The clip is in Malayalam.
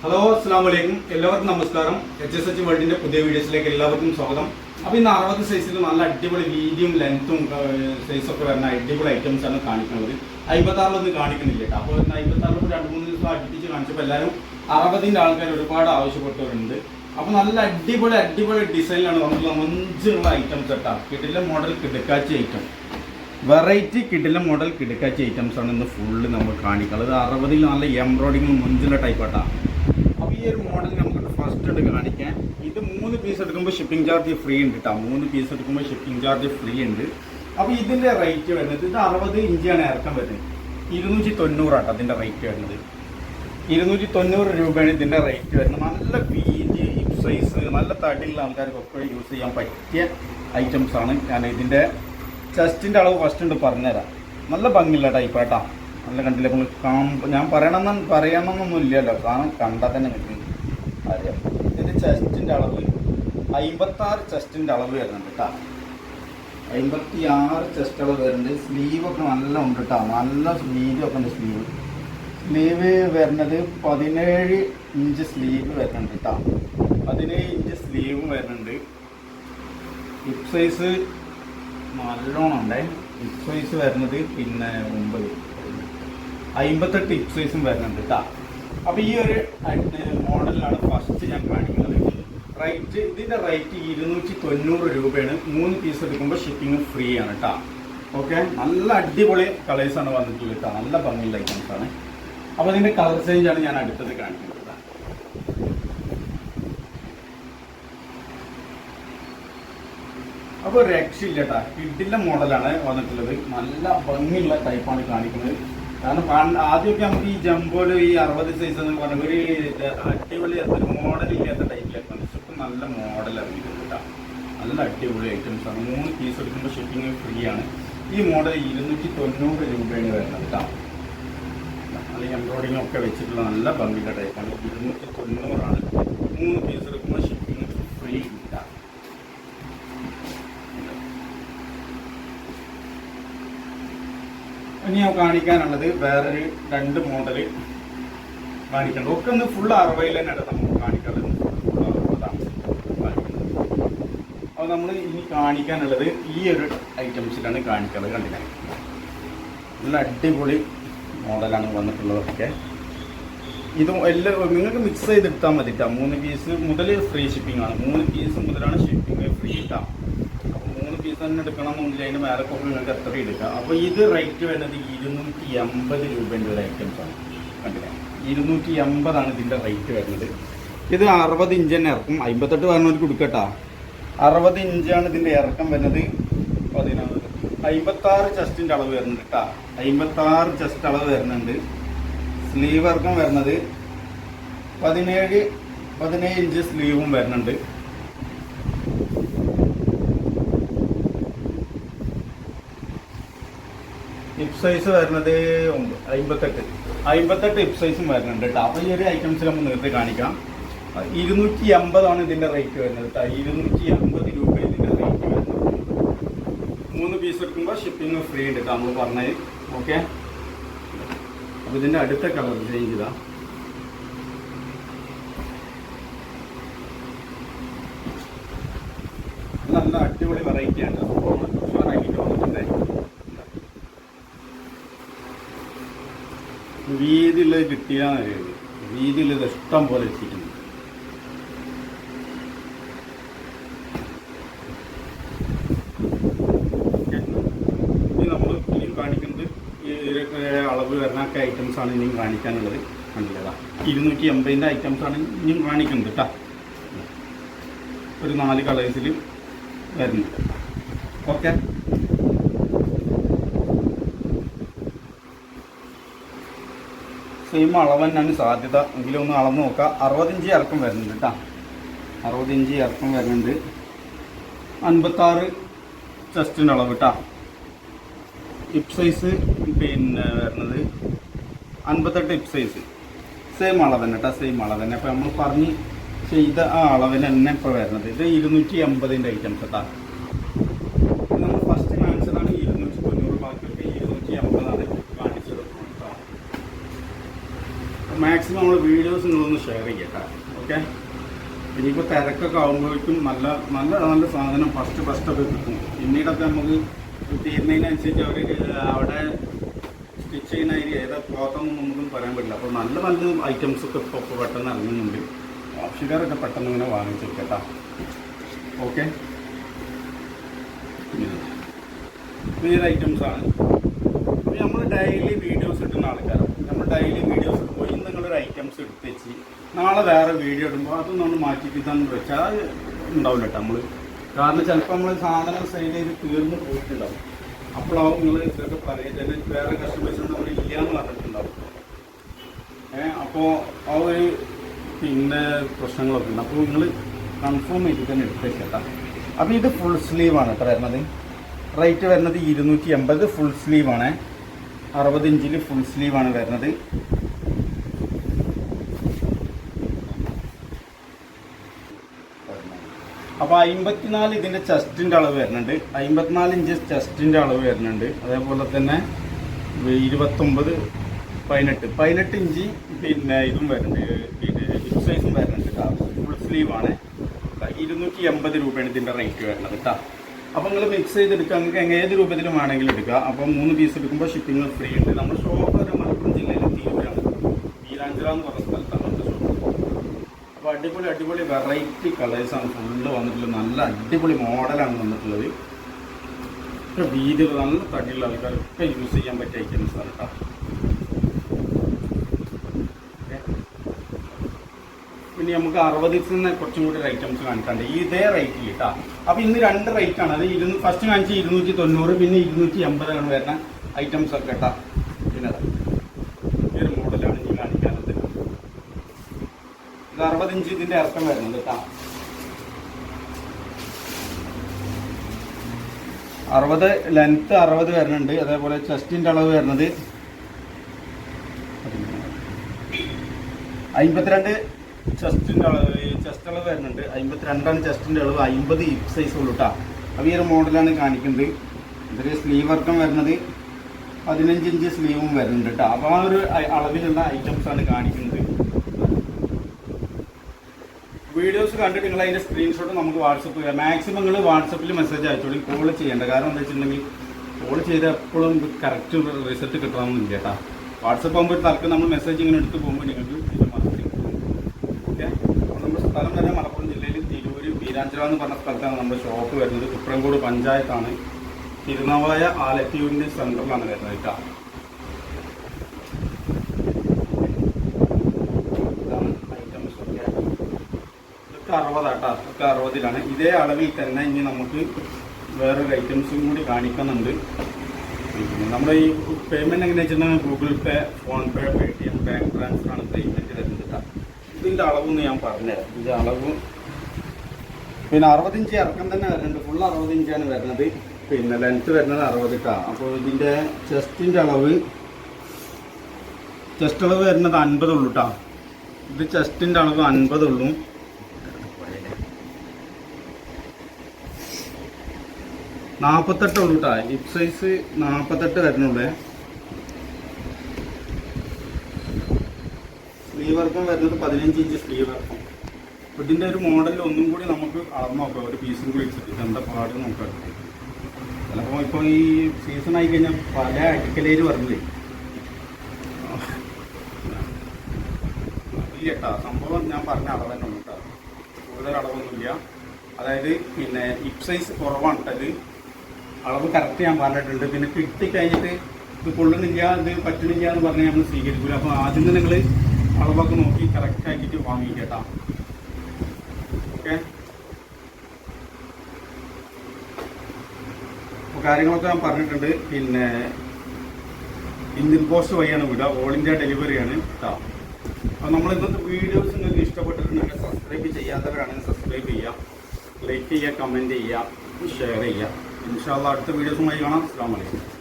ഹലോ അസ്സാം വലൈക്കും എല്ലാവർക്കും നമസ്കാരം. എച്ച് എസ് എച്ച് വേൾഡിന്റെ പുതിയ വീഡിയോസിലേക്ക് എല്ലാവർക്കും സ്വാഗതം. അപ്പോൾ ഇന്ന് അറുപത് സൈസിൽ നല്ല അടിപൊളി വീതിയും ലെങ്ത്തും സൈസും ഒക്കെ വരുന്ന അടിപൊളി ഐറ്റംസ് ആണ് കാണിക്കുന്നത്. അമ്പത്താറിലൊന്നും കാണിക്കുന്നില്ല കേട്ടോ. അപ്പോൾ ഇന്ന് അമ്പത്താറിലും രണ്ട് മൂന്ന് ദിവസം അടുപ്പിച്ച് കാണിച്ചപ്പോൾ എല്ലാവരും അറുപതിന്റെ ആൾക്കാർ ഒരുപാട് ആവശ്യപ്പെട്ടവരുണ്ട്. അപ്പോൾ നല്ല അടിപൊളി അടിപൊളി ഡിസൈനിലാണ് നമുക്ക് മഞ്ചുള്ള ഐറ്റംസ് കേട്ടോ. കിടില മോഡൽ കിടക്കാച്ചി ഐറ്റം വെറൈറ്റി കിടില മോഡൽ കിടക്കാച്ചി ഐറ്റംസ് ആണ് ഇന്ന് ഫുള്ള് നമ്മൾ കാണിക്കുന്നത്. അറുപതിൽ നല്ല എംബ്രോയിഡിങ് മുഞ്ചുള്ള ടൈപ്പ് ഈ ഒരു മോഡൽ നമുക്ക് ഫസ്റ്റ് എടുത്ത് കാണിക്കാൻ ഇത് മൂന്ന് പീസ് എടുക്കുമ്പോൾ ഷിപ്പിംഗ് ചാർജ് ഫ്രീ ഉണ്ട് കേട്ടോ മൂന്ന് പീസ് എടുക്കുമ്പോൾ ഷിപ്പിംഗ് ചാർജ് ഫ്രീ ഉണ്ട്. അപ്പോൾ ഇതിന്റെ റേറ്റ് വരുന്നത് ഇത് അറുപത് ഇഞ്ചാണ് ഇറക്കം വരുന്നത്. ഇരുന്നൂറ്റി തൊണ്ണൂറാട്ടോ അതിന്റെ റേറ്റ് വരുന്നത്. ഇരുന്നൂറ്റി തൊണ്ണൂറ് രൂപയാണ് ഇതിന്റെ റേറ്റ് വരുന്നത്. നല്ല ഹിപ് സൈസ് നല്ല തടിയുള്ള ആൾക്കാർക്കൊക്കെ യൂസ് ചെയ്യാൻ പറ്റിയ ഐറ്റംസ് ആണ് ഞാൻ ഇതിന്റെ ചെസ്റ്റിന്റെ അളവ് ഫസ്റ്റ് ഉണ്ട് പറഞ്ഞുതരാം. നല്ല ഭംഗിയുള്ള ടൈപ്പ് ആട്ടാ. നല്ല കണ്ടില്ല? നമ്മൾ ഞാൻ പറയണമെന്ന് പറയണമെന്നൊന്നും ഇല്ലല്ലോ കാരണം കണ്ടാൽ തന്നെ നിങ്ങൾക്ക് അറിയാം. ഇതിന്റെ ചെസ്റ്റിന്റെ അളവ് അമ്പത്താറ് ചെസ്റ്റിന്റെ അളവ് വരുന്നുണ്ട് കേട്ടോ അമ്പത്തി ആറ് ചെസ്റ്റ് അളവ് വരുന്നുണ്ട്. സ്ലീവൊക്കെ നല്ല ഉണ്ട് കേട്ടോ നല്ല വീതിയൊക്കെ ഉണ്ട് സ്ലീവ് സ്ലീവ് വരുന്നത് പതിനേഴ് ഇഞ്ച് സ്ലീവ് വരുന്നുണ്ട് കേട്ടോ പതിനേഴ് ഇഞ്ച് സ്ലീവും വരുന്നുണ്ട്. ഹിപ് സൈസ് നല്ലോണം ഉണ്ടേ. ഹിപ്പ് സൈസ് വരുന്നത് പിന്നെ ഒമ്പത്. അമ്പത്തെട്ട് ഹിപ് സൈസും വരുന്നുണ്ട് കേട്ടോ അപ്പോൾ ഈ ഒരു മോഡലാണ് ഫസ്റ്റ് ഞാൻ കാണിക്കുന്നത്. റേറ്റ് ഇതിന്റെ റേറ്റ് ഇരുന്നൂറ്റി തൊണ്ണൂറ് രൂപയാണ്. മൂന്ന് പീസ് എടുക്കുമ്പോൾ ഷിപ്പിംഗ് ഫ്രീ ആണ് കേട്ടോ ഓക്കെ നല്ല അടിപൊളി കളേഴ്സാണ് വന്നിട്ടുള്ളത് കേട്ടോ നല്ല ഭംഗിയുള്ള ആണ്. അപ്പോൾ ഇതിന്റെ കളർ ചേഞ്ച് ആണ് ഞാൻ അടുത്തത് കാണിക്കുന്നത്. അപ്പോൾ രക്ഷയില്ല കേട്ടാ കിഡിലെ മോഡലാണ് വന്നിട്ടുള്ളത്. നല്ല ഭംഗിയുള്ള ടൈപ്പാണ് കാണിക്കുന്നത്. കാരണം ആദ്യമൊക്കെ നമുക്ക് ഈ ജമ്പോൽ ഈ അറുപത് സൈസ് എന്ന് പറഞ്ഞ ഒരു അടിപൊളി ഒരു മോഡൽ ഇല്ലാത്ത ടൈപ്പിലായിരുന്നു ഇപ്പം നല്ല മോഡൽ ഇറങ്ങിയിട്ടുണ്ട് നല്ല അടിപൊളി ഐറ്റംസ് ആണ്. മൂന്ന് പീസ് എടുക്കുമ്പോൾ ഷിപ്പിംഗ് ഫ്രീ ആണ്. ഈ മോഡൽ ഇരുന്നൂറ്റി തൊണ്ണൂറ് രൂപയാണ് വരുന്നത് കേട്ടോ. നല്ല എംബ്രോയിഡിങ് ഒക്കെ വെച്ചിട്ടുള്ള നല്ല ഭംഗിയുടെ ടൈപ്പാണ് ഇരുന്നൂറ്റി തൊണ്ണൂറാണ്. മൂന്ന് പീസ് എടുക്കുമ്പോൾ ഷിപ്പിംഗ് ഫ്രീ കിട്ടാം ഇനി ഞാൻ കാണിക്കാനുള്ളത് വേറൊരു രണ്ട് മോഡൽ കാണിക്കണം ഒക്കെ ഒന്ന് ഫുൾ അറുപതിൽ തന്നെയാണ് നമുക്ക് കാണിക്കാനുള്ളത് അപ്പോൾ നമ്മൾ ഇനി കാണിക്കാനുള്ളത് ഈ ഒരു ഐറ്റംസിലാണ് കാണിക്കുന്നത് കണ്ടില്ല? നല്ല അടിപൊളി മോഡലാണ് വന്നിട്ടുള്ളതൊക്കെ. ഇതും എല്ലാ നിങ്ങൾക്ക് മിക്സ് ചെയ്തെടുത്താൽ മതി കേട്ടോ മൂന്ന് പീസ് മുതൽ ഫ്രീ ഷിപ്പിംഗ് ആണ്. മൂന്ന് പീസ് മുതലാണ് ഷിപ്പിംഗ് ഫ്രീ കിട്ടാം തന്നെ എടുക്കണമെന്നില്ല അതിന് വേറെ കോപ്പി നിങ്ങൾക്ക് എത്ര എടുക്കാം? അപ്പോൾ ഇത് റേറ്റ് വരുന്നത് ഇരുന്നൂറ്റി എൺപത് രൂപേന്റെ ഒരു ഐറ്റംസ് ആണ്. കണ്ടില്ലേ? ഇരുന്നൂറ്റി എൺപതാണ് ഇതിന്റെ റേറ്റ് വരുന്നത്. ഇത് അറുപത് ഇഞ്ച് തന്നെ ഇറക്കും. അമ്പത്തെട്ട് പറഞ്ഞവർക്ക് കൊടുക്കട്ടാ. അറുപത് ഇഞ്ചാണ് ഇതിന്റെ ഇറക്കം വരുന്നത്. പതിനാറ്. അമ്പത്താറ് ചെസ്റ്റിന്റെ അളവ് വരുന്നുണ്ട് കേട്ടോ അമ്പത്താറ് ചെസ്റ്റ് അളവ് വരുന്നുണ്ട്. സ്ലീവ് ഇറക്കം വരുന്നത് പതിനേഴ് പതിനേഴ് ഇഞ്ച് സ്ലീവും വരുന്നുണ്ട്. ഹിപ്പ് സൈസ് വരുന്നത് അമ്പത്തെട്ട് അമ്പത്തെട്ട് ഹിപ് സൈസും വരുന്നുണ്ട് കേട്ടോ. അപ്പോൾ ഈ ഒരു ഐറ്റംസ് നമ്മൾ നേരത്തെ കാണിക്കാം. ഇരുന്നൂറ്റി എൺപതാണ് ഇതിന്റെ റേറ്റ് വരുന്നത് കേട്ടോ. ഇരുന്നൂറ്റി എൺപത് രൂപ ഇതിന്റെ റേറ്റ് വരുന്നത്. മൂന്ന് പീസ് എടുക്കുമ്പോൾ ഷിപ്പിംഗ് ഫ്രീ ഉണ്ട് കേട്ടോ നമ്മൾ പറഞ്ഞത്. ഓക്കെ അപ്പോൾ ഇതിന്റെ അടുത്ത കളർ ചേഞ്ച് ചെയ്താ നല്ല അടിപൊളി വെറൈറ്റി ആണ് വീതിയുള്ളത് കിട്ടിയാന്ന് അറിയുന്നത് വീതിയുള്ളത് ഇഷ്ടം പോലെ എത്തിക്കുന്നു ഇനി നമ്മൾ ഇനിയും കാണിക്കുന്നത് അളവ് വരുന്ന ഐറ്റംസ് ആണ് ഇനിയും കാണിക്കാനുള്ളത്. കണ്ടില്ലതാ. ഇരുന്നൂറ്റി എൺപതിന്റെ ഐറ്റംസ് ആണ് ഇനിയും കാണിക്കുന്നത് കേട്ടോ ഒരു നാല് കളേഴ്സിൽ വരുന്നുണ്ട് ഓക്കെ സെയിം അളവ് തന്നെയാണ് സാധ്യത. എങ്കിലും ഒന്ന് അളന്ന് നോക്കാം. അറുപത് ഇഞ്ച് ഇറക്കം വരുന്നുണ്ട് കേട്ടോ അറുപത് ഇഞ്ച് ഇറക്കം വരുന്നുണ്ട്. അൻപത്താറ് ചെസ്റ്റിന്റെ അളവ് കേട്ടോ ഹിപ്പ് സൈസ് പിന്നെ വരുന്നത് അൻപത്തെട്ട് ഹിപ്പ് സൈസ് സെയിം അളവ് തന്നെ കേട്ടോ സെയിം അളവ് തന്നെ. അപ്പോൾ നമ്മൾ പറഞ്ഞ് ചെയ്ത ആ അളവിന് തന്നെ ഇപ്പോൾ വരുന്നത്. ഇത് ഇരുന്നൂറ്റി എൺപതിന്റെ ഐറ്റംസ് കേട്ടോ നമ്മൾ ഫസ്റ്റ് കാണിച്ചതാണ് ഇരുന്നൂറ്റി തൊണ്ണൂറ് ബാക്കിയൊക്കെ ഇരുന്നൂറ്റി എൺപതാണ് കാണിച്ചത് കേട്ടോ മാക്സിമം നമ്മൾ വീഡിയോസ് നിങ്ങളൊന്ന് ഷെയർ ചെയ്യട്ടെ ഓക്കെ ഇനിയിപ്പോൾ തിരക്കൊക്കെ ആകുമ്പോഴേക്കും നല്ല നല്ല നല്ല സാധനം ഫസ്റ്റ് ഫസ്റ്റ് ഒക്കെ കിട്ടും. പിന്നീടൊക്കെ നമുക്ക് തീരുന്നതിനനുസരിച്ച് അവർ അവിടെ സ്റ്റിച്ച് ചെയ്യുന്ന അതിൽ ഏതാ ക്ലോത്തൊന്നും നമുക്കൊന്നും പറയാൻ പറ്റില്ല. അപ്പോൾ നല്ല നല്ല ഐറ്റംസ് ഒക്കെ ഇപ്പോൾ ഇപ്പോൾ പെട്ടെന്ന് ഇറങ്ങുന്നുണ്ട്. ആവശ്യക്കാരൊക്കെ പെട്ടെന്ന് ഇങ്ങനെ വാങ്ങിച്ചു കേട്ടാ ഓക്കെ പിന്നെ ഐറ്റംസ് ആണ്? അപ്പോൾ നമ്മൾ ഡെയിലി വീഡിയോസ് ഇടുന്ന ആൾക്കാരാണ് നമ്മൾ ഡെയിലി വീഡിയോസ് ഇടുമ്പോൾ ഇന്ന് ഐറ്റംസ് എടുത്ത് നാളെ വേറെ വീഡിയോ ഇടുമ്പോൾ അതൊന്നും നമ്മൾ മാറ്റി കിട്ടാന്ന് വെച്ചാൽ അത് ഉണ്ടാവില്ല കേട്ടോ നമ്മൾ കാരണം ചിലപ്പോൾ നമ്മൾ സാധനം സെയിൽ ചെയ്ത് തീർന്നു പോയിട്ടുണ്ടാവും. അപ്പോഴാവും നിങ്ങൾ ഇതൊക്കെ പറയുന്നത് വേറെ കസ്റ്റമേഴ്സ് നമ്മൾ ഇല്ല എന്ന് പറഞ്ഞിട്ടുണ്ടാവും. ഏഹ് അപ്പോൾ ആ ഒരു പിന്നെ പ്രശ്നങ്ങളൊക്കെ ഉണ്ട്. അപ്പോൾ നിങ്ങൾ കൺഫേം ചെയ്തിട്ട് തന്നെ എടുത്തേക്കട്ടാ. അപ്പോൾ ഇത് ഫുൾ സ്ലീവാണ് കേട്ടോ വരുന്നത്. റേറ്റ് വരുന്നത് ഇരുന്നൂറ്റി എൺപത് ഫുൾ സ്ലീവ് ആണ്. അറുപത് ഇഞ്ചിൽ ഫുൾ സ്ലീവാണ് വരുന്നത്. അപ്പോൾ അമ്പത്തിനാല് ഇതിന്റെ ചെസ്റ്റിന്റെ അളവ് വരുന്നുണ്ട്. അമ്പത്തിനാല് ഇഞ്ച് ചെസ്റ്റിന്റെ അളവ് വരുന്നുണ്ട്. അതേപോലെ തന്നെ ഇരുപത്തൊമ്പത് പതിനെട്ട്. പതിനെട്ട് ഇഞ്ച് പിന്നെ ഇതും വരുന്നുണ്ട്. പിന്നെ ഹിപ്പ് സൈസും വരുന്നുണ്ട് കേട്ടോ ഫുൾ സ്ലീവ് ആണ്. ഇരുന്നൂറ്റി എൺപത് രൂപയാണ് ഇതിന്റെ റേറ്റ് വരുന്നത് കേട്ടോ അപ്പോൾ നിങ്ങൾ മിക്സ് ചെയ്തെടുക്കുക നിങ്ങൾക്ക് ഏത് രൂപത്തിലും വേണമെങ്കിലും എടുക്കുക അപ്പോൾ മൂന്ന് പീസ് എടുക്കുമ്പോൾ ഷിപ്പിംഗ് ഫ്രീ ഉണ്ട്. നമ്മൾ ഷോപ്പ് മലപ്പുറം ജില്ലയിലെ തീരുവാണ് വീരാഞ്ചിറ എന്ന് പറഞ്ഞ സ്ഥലത്താണ് നമ്മുടെ ഷോപ്പ് അപ്പോൾ അടിപൊളി അടിപൊളി വെറൈറ്റി കളേഴ്സാണ് ഫുള്ള് വന്നിട്ടുള്ളത്. നല്ല അടിപൊളി മോഡലാണ് വന്നിട്ടുള്ളത്. ഒക്കെ നല്ല തടിയുള്ള ആൾക്കാരൊക്കെ യൂസ് ചെയ്യാൻ പറ്റിയ ആണ് കേട്ടോ. പിന്നെ നമുക്ക് അറുപതിൽ നിന്ന് കുറച്ചും കൂടി ഐറ്റംസ് കാണിക്കാണ്ട്. ഇതേ റേറ്റിൽ കേട്ടോ അപ്പോൾ ഇന്ന് രണ്ട് റേറ്റ് ആണ്. അത് ഇരുന്നൂ ഫസ്റ്റ് കാണിച്ച് ഇരുന്നൂറ്റി തൊണ്ണൂറ് പിന്നെ ഇരുന്നൂറ്റി എൺപതാണ് വരുന്ന ഐറ്റംസ് ഒക്കെ കേട്ടോ പിന്നെ അതാ. ഈ ഒരു മോഡലാണ് ഈ കാണിക്കാനുള്ളത് ഇത് അറുപത് ഇതിന്റെ ഇറക്കം വരുന്നുണ്ട് കേട്ടോ അറുപത് ലെങ്ത് അറുപത് വരുന്നുണ്ട്. അതേപോലെ ചെസ്റ്റിന്റെ അളവ് വരുന്നത് അമ്പത്തിരണ്ട് ചെസ്റ്റിന്റെ അളവ് ചെസ്റ്റ് അളവ് വരുന്നുണ്ട്. അമ്പത്തിരണ്ടാണ് ചെസ്റ്റിന്റെ അളവ്. അമ്പത് ഹിപ്പ് സൈസ് ഉള്ളൂ കേട്ടോ അപ്പോൾ ഈ ഒരു മോഡലാണ് കാണിക്കുന്നത്. ഇതിൽ സ്ലീവ് വർക്കം വരുന്നത് പതിനഞ്ച് ഇഞ്ച് സ്ലീവും വരുന്നുണ്ട് കേട്ടോ അപ്പോൾ ആ ഒരു അളവിലുള്ള ആണ് കാണിക്കുന്നത്. വീഡിയോസ് കണ്ടിട്ട് നിങ്ങൾ അതിന്റെ സ്ക്രീൻഷോട്ട് നമുക്ക് വാട്സപ്പ് ചെയ്യാം. മാക്സിമം നിങ്ങൾ വാട്സപ്പിൽ മെസ്സേജ് അയച്ചോളി കോൾ ചെയ്യേണ്ട. കാരണം എന്താ വെച്ചിട്ടുണ്ടെങ്കിൽ കോൾ ചെയ്ത് എപ്പോഴും കറക്റ്റ് റിസൾട്ട് കിട്ടണമെന്നില്ല കേട്ടോ. വാട്സപ്പ് ആകുമ്പോൾ തർക്കം നമ്മൾ മെസ്സേജ് ഇങ്ങനെ എടുത്ത് പോകുമ്പോൾ നിങ്ങൾക്ക് ഇതിന്റെ മറുപടി ഓക്കെ നമ്മുടെ സ്ഥലം തന്നെ മലപ്പുറം ജില്ലയിൽ തിരൂര് വീരാഞ്ചിറ എന്ന് പറഞ്ഞ സ്ഥലത്താണ് നമ്മുടെ ഷോപ്പ് വരുന്നത്. കുപ്രംകോട് പഞ്ചായത്താണ്. തിരുനാവായ ആലത്തിയൂരിന്റെ സെന്ററിലാണ് വരുന്നത് കേട്ടോ ഇതാണ് ഐറ്റംസ് ഒക്കെ ഇതൊക്കെ അറുപതാട്ടോ? ഒക്കെ അറുപതിലാണ്. ഇതേ അളവിൽ തന്നെ ഇനി നമുക്ക് വേറൊരു ഐറ്റംസും കൂടി കാണിക്കുന്നുണ്ട്. നമ്മൾ ഈ പേയ്മെന്റ് എങ്ങനെ വെച്ചിട്ടുണ്ടെങ്കിൽ Google Pay PhonePe T M bank transfer ആണ് പേയ്മെന്റ് വരുന്നത് കേട്ടോ ഇതിന്റെ അളവ് ഞാൻ പറഞ്ഞുതരാം. ഇതിന്റെ അളവ് പിന്നെ അറുപതിഞ്ച് ഇറക്കം തന്നെ വരുന്നുണ്ട്. ഫുൾ അറുപതിഞ്ചാണ് വരുന്നത്. പിന്നെ ലെങ്ത് വരുന്നത് അറുപതിട്ടാണ് അപ്പോൾ ഇതിന്റെ ചെസ്റ്റിന്റെ അളവ് ചെസ്റ്റ് അളവ് വരുന്നത് അൻപതുള്ളൂ കേട്ടോ ഇത് ചെസ്റ്റിന്റെ അളവ് അൻപതുള്ളൂ നാൽപ്പത്തെട്ട് ഉള്ളൂ കേട്ടോ ഹിപ്പ് സൈസ് നാൽപ്പത്തെട്ട് വരുന്നുള്ളേ സ്ലീവ് വർക്കം വരുന്നത് പതിനഞ്ച് ഇഞ്ച് സ്ലീവ് വർക്കം ഇതിന്റെ ഒരു മോഡലിൽ ഒന്നും കൂടി നമുക്ക് അളന്ന് നോക്കാം. ഒരു പീസും കൂടി വെച്ചിട്ട്. എന്താ പാട് നോക്കാം. ചിലപ്പോൾ ഇപ്പോൾ ഈ സീസൺ ആയി കഴിഞ്ഞാൽ പല അടിക്കലേര് പറഞ്ഞില്ലേ ഇല്ല സംഭവം ഞാൻ പറഞ്ഞ അളവ് തന്നെ ഉണ്ട് കേട്ടോ കൂടുതൽ അളവൊന്നുമില്ല. അതായത് പിന്നെ ഹിപ്പ് സൈസ് കുറവാണ് കേട്ടോ ഇത്. അളവ് കറക്റ്റ് ഞാൻ പറഞ്ഞിട്ടുണ്ട്. പിന്നെ കിട്ടി കഴിഞ്ഞിട്ട് ഇത് കൊള്ളുന്നില്ല ഇത് പറ്റുന്നില്ല എന്ന് പറഞ്ഞാൽ നമ്മൾ സ്വീകരിക്കില്ല അപ്പോൾ ആദ്യം തന്നെ നിങ്ങൾ അളവൊക്കെ നോക്കി കറക്റ്റ് ആക്കിയിട്ട് കേട്ടോ. ഓക്കെ? അപ്പോൾ കാര്യങ്ങളൊക്കെ ഞാൻ പറഞ്ഞിട്ടുണ്ട്. പിന്നെ ഇന്ത്യൻ പോസ്റ്റ് വഴിയാണ് വിടുക. ഓൾ ഇന്ത്യ ഡെലിവറിയാണ് കേട്ടോ. അപ്പോൾ നമ്മൾ ഇന്നത്തെ വീഡിയോസ് നിങ്ങൾക്ക് ഇഷ്ടപ്പെട്ടിട്ടുണ്ടെങ്കിൽ സബ്സ്ക്രൈബ് ചെയ്യാത്തവരാണെങ്കിൽ സബ്സ്ക്രൈബ് ചെയ്യുക. ലൈക്ക് ചെയ്യുക കമന്റ് ചെയ്യുക ഷെയർ ചെയ്യുക. ഇൻഷാല്ല അടുത്ത വീഡിയോസുമായി കാണാം. അസ്സാം വലൈക്കും